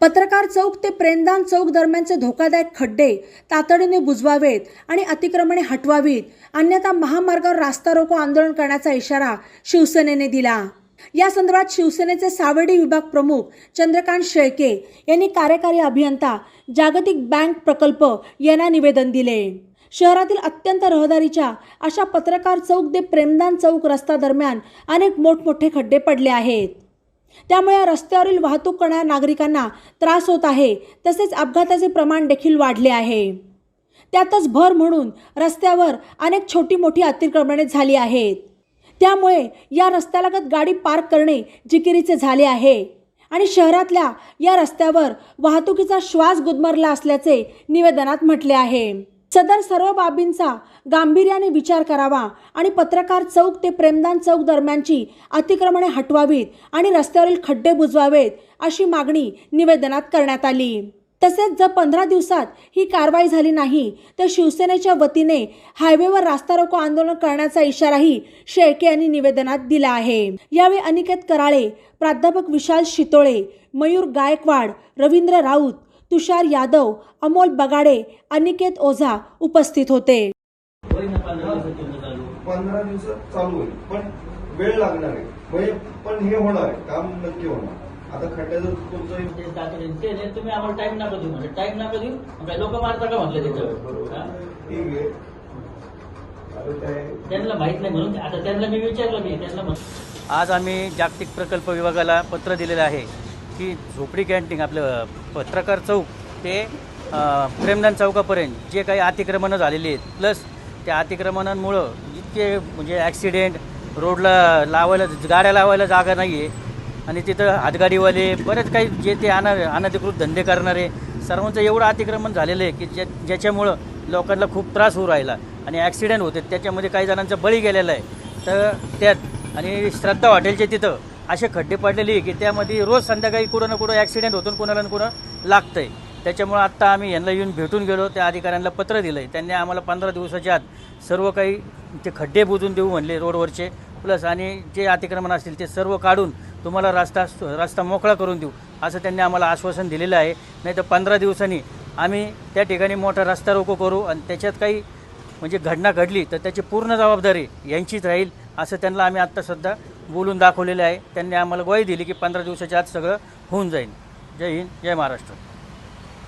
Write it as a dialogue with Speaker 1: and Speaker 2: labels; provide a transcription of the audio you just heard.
Speaker 1: पत्रकार चौक ते प्रेमदान चौक दरम्यानचे धोकादायक खड्डे तातडीने बुजवावेत आणि अतिक्रमणे हटवावीत अन्यथा महामार्गावर रास्ता रोको आंदोलन करण्याचा इशारा शिवसेनेने दिला. या संदर्भात शिवसेनेचे सावर्डी विभाग प्रमुख चंद्रकांत शेळके यांनी कार्यकारी अभियंता जागतिक बँक प्रकल्प यांना निवेदन दिले. शहरातील अत्यंत रहदारीच्या अशा पत्रकार चौक ते प्रेमदान चौक रस्ता दरम्यान अनेक मोठमोठे खड्डे पडले आहेत. त्यामुळे या रस्त्यावरील वाहतूक करणाऱ्या नागरिकांना त्रास होत आहे. तसेच अपघाताचे प्रमाण देखील वाढले आहे. त्यातच भर म्हणून रस्त्यावर अनेक छोटी मोठी अतिक्रमणे झाली आहेत. त्यामुळे या रस्त्यालगत गाडी पार्क करणे जिकिरीचे झाले आहे. आणि शहरातल्या या रस्त्यावर वाहतुकीचा श्वास गुदमरला असल्याचे निवेदनात म्हटले आहे. सदर सर्व बाबींचा गांभीर्याने विचार करावा आणि पत्रकार चौक ते प्रेमदान चौक दरम्यानची अतिक्रमणे हटवावीत आणि रस्त्यावरील खड्डे बुजवावेत अशी मागणी निवेदनात करण्यात आली. तसेच जर पंधरा दिवसात ही कारवाई झाली नाही तर शिवसेनेच्या वतीने हायवेवर रास्ता रोको आंदोलन करण्याचा इशाराही शेळके यांनी निवेदनात दिला आहे. यावेळी अनिकेत कराळे प्राध्यापक विशाल शितोळे मयूर गायकवाड रवींद्र राऊत तुषार यादव अमोल बगाडे अनिकेत ओझा उपस्थित होते.
Speaker 2: पंधरा दिवसात चालू होईल. पण वेळ लागणार आहे. म्हणजे पण हे होणार आहे. काम नक्की होणार. आता खड्ड्याचं तुमचं
Speaker 3: ते तातडीने ते नाही, तुम्ही आम्हाला टाइम नका देऊ म्हणजे टाइम नका देऊ. लोक मारता का म्हटलं त्याच्यावर? त्यांना माहीत नाही म्हणून आता त्यांना मी विचारलं मी. त्यांना
Speaker 4: आज आम्ही जागतिक प्रकल्प विभागाला पत्र दिलेलं आहे की झोपडी कॅन्टीन आपलं पत्रकार चौक ते प्रेमदान चौकापर्यंत जे काही अतिक्रमणं झालेली आहेत प्लस त्या अतिक्रमणांमुळं इतके म्हणजे ॲक्सिडेंट रोडला लावायला गाड्या लावायला जागा नाही आहे आणि तिथं हातगाडीवाले बरेच काही जे ते अना अनधिकृत धंदे करणारे सर्वांचं एवढं अतिक्रमण झालेलं आहे की ज्या ज्याच्यामुळं लोकांना खूप त्रास होऊ राहिला. आणि ॲक्सिडेंट होते त्याच्यामध्ये काही जणांचा बळी गेलेला आहे. तर त्यात आणि श्रद्धा हॉटेलचे तिथं असे खड्डे पडलेले की त्यामध्ये रोज संध्याकाळी कुठं ना कुठं ॲक्सिडेंट होतो आणि कुणाला ना कुणं लागतं आहे त्याच्यामुळं आत्ता आम्ही यांना येऊन भेटून गेलो त्या अधिकाऱ्यांना पत्र दिलं आहे त्यांनी आम्हाला पंधरा दिवसाच्या आत सर्व काही ते खड्डे बुजून देऊ म्हणले रोडवरचे. प्लस आणि जे अतिक्रमण असतील ते सर्व काढून तुम्हाला रस्ता रस्ता मोकळा करून देऊ असं त्यांनी आम्हाला आश्वासन दिलेलं आहे. नाही तर पंधरा दिवसांनी आम्ही त्या ठिकाणी मोठा रस्ता रोको करू आणि त्याच्यात काही म्हणजे घटना घडली तर त्याची पूर्ण जबाबदारी यांचीच राहील असं त्यांना आम्ही आत्ता सध्या बोलून दाखवलेलं आहे. त्यांनी आम्हाला ग्वाही दिली की पंधरा दिवसाच्या आत सगळं होऊन जाईल. जय हिंद जय महाराष्ट्र.